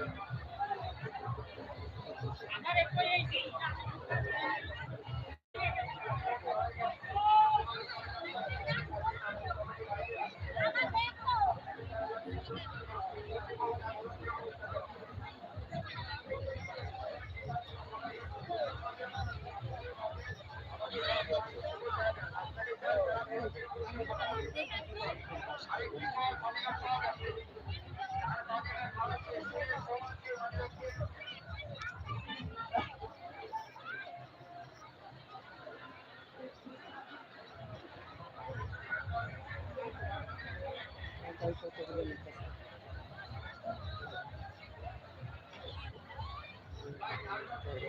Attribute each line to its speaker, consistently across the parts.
Speaker 1: জন্য Thank you.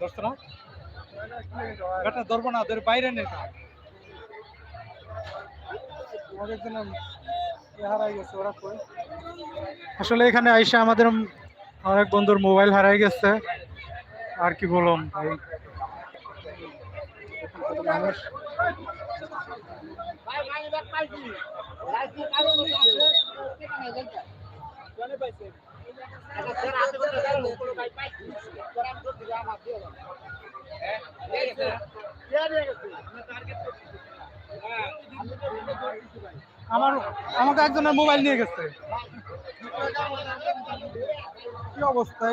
Speaker 1: ದೋಸ್ತರ
Speaker 2: মানি মানি
Speaker 1: এটা ধরবো না ওদের বাইরে নেই আসলে এখানে আইসা আমাদের অনেক বন্ধুর মোবাইল হারাই গেছে আর কি বললাম ভাই মানুষ
Speaker 2: ভাই মানি ব্যাগ পাইছি আমার,
Speaker 1: আমাকে একজনের মোবাইল নিয়ে গেছে। কি অবস্থা?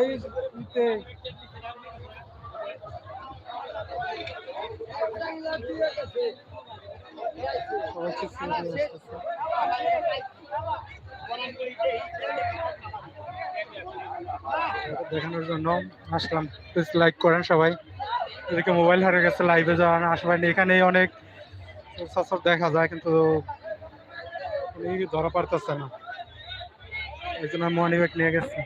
Speaker 1: দেখানোর জন্য আসলাম। প্লিজ লাইক করেন সবাই। এদিকে মোবাইল হারিয়ে গেছে লাইভে যাওয়ার আসবেন এখানেই অনেক সব দেখা যায় কিন্তু ধরা পারতেছে না। এই জন্য মনি ব্যাগ নিয়ে গেছে।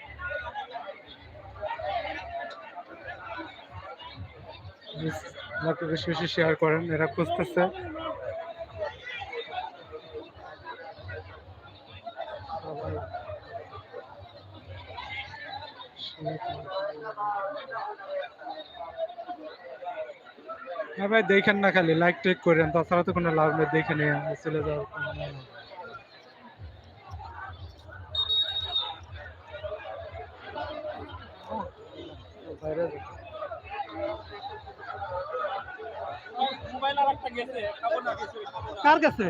Speaker 1: Please, বেশি বেশি শেয়ার করেন এরা খুঁজতেছে। সবাই হ্যাঁ ভাই দেখেন না খালি লাইক টেক করেন। তাছাড়া তো কোনো লাভ নেই দেখে নিয়ে চলে যাওয়ার কার কাছে?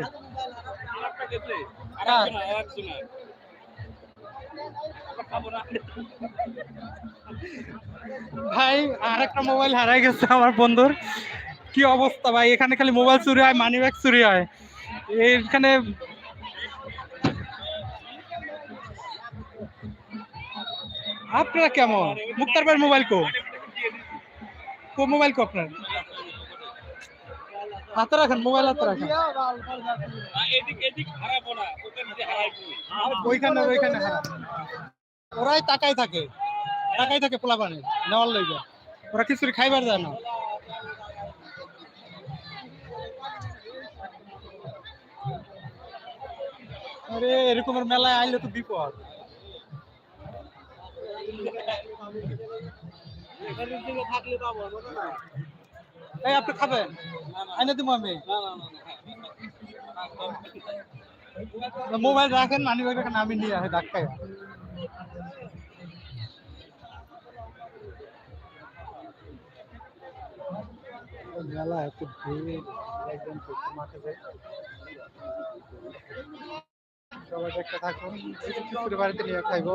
Speaker 1: ভাই আর একটা মোবাইল হারাই গেছে আমার বন্ধুর। কি অবস্থা ভাই? এখানে খালি মোবাইল চুরি হয় মানি ব্যাগ চুরি হয়। এইখানে আপনারা কেমন? মুক্তার ভাই মোবাইল কো? কো মোবাইল কো আপনার? হাতে রাখেন মোবাইল হাতে রাখেন।
Speaker 2: না
Speaker 1: ওইখানে ওইখানে ওরাই তাকাই থাকে তাকাই থাকে পোলাপানে নেওয়ার লইবে ওরা কিছু খাইবার যায় না। আরে এরকমের মেলায় আইলে তো বিপদ।
Speaker 2: থাকলে পাবো
Speaker 1: এই, আপনি খাবেন? আইনে দিব আমি। মোবাইল রাখেন, মানি ব্যাগ রাখেন, আমি নিয়ে আসি ধাক্কায় থাকুন খাইবো।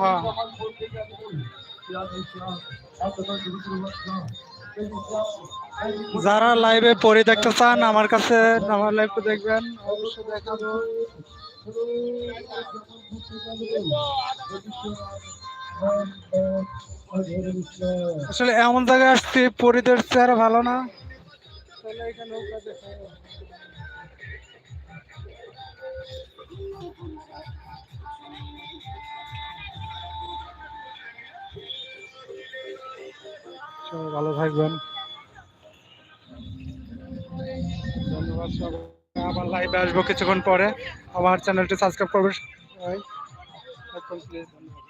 Speaker 1: হ্যাঁ। যারা লাইভে পরি দেখতে চান, আমার কাছে আমার লাইভটা দেখবেন। অবশ্যই দেখাবো আসলে এমন জায়গায় আসছি পরিদের চেহারা ভালো না। এখানে সবাই ভালো থাকবেন। ধন্যবাদ সবাই আবার লাইভে আসব কিছুক্ষণ পরে। আমার চ্যানেলটি সাবস্ক্রাইব করবে প্লিজ ধন্যবাদ।